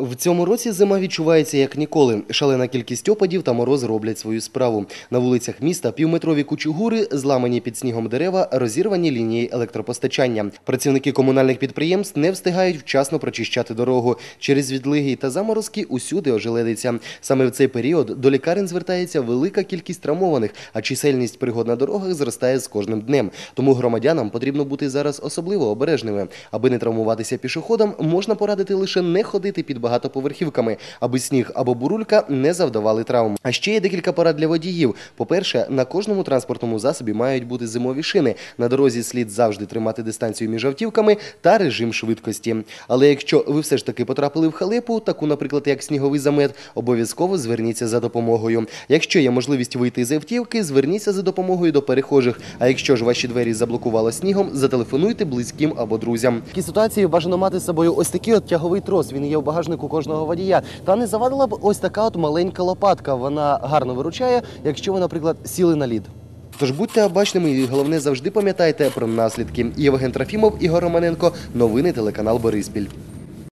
В цьому році зима відчувається як ніколи. Шалена кількість опадів та мороз роблять свою справу. На вулицях міста півметрові кучугури, зламані під снігом дерева, розірвані лінії електропостачання. Працівники комунальних підприємств не встигають вчасно прочищати дорогу. Через відлиги та заморозки усюди ожеледиться. Саме в цей період до лікарень звертається велика кількість травмованих, а чисельність пригод на дорогах зростає з кожним днем. Тому громадянам потрібно бути зараз особливо обережними. Аби не травмуватися пішоходам, можна порадити лише не ходити під багатоповерхівками, аби сніг або бурулька не завдавали травм. А ще є декілька порад для водіїв. По-перше, на кожному транспортному засобі мають бути зимові шини. На дорозі слід завжди тримати дистанцію між автівками та режим швидкості. Але якщо ви все ж таки потрапили в халепу, таку, наприклад, як сніговий замет, обов'язково зверніться за допомогою. Якщо є можливість вийти з автівки, зверніться за допомогою до перехожих. А якщо ж ваші двері заблокувало снігом, зателефонуйте близьким або друзям. В такій ситуації бажано мати з собою ось такий от тяговий трос. Він є в багажнику кожного водія. Та не завадила б ось така от маленька лопатка. Вона гарно виручає, якщо ви, наприклад, сіли на лід. Тож будьте обачними і головне завжди пам'ятайте про наслідки. Євген Трофімов, Ігор Романенко, новини телеканал Бориспіль.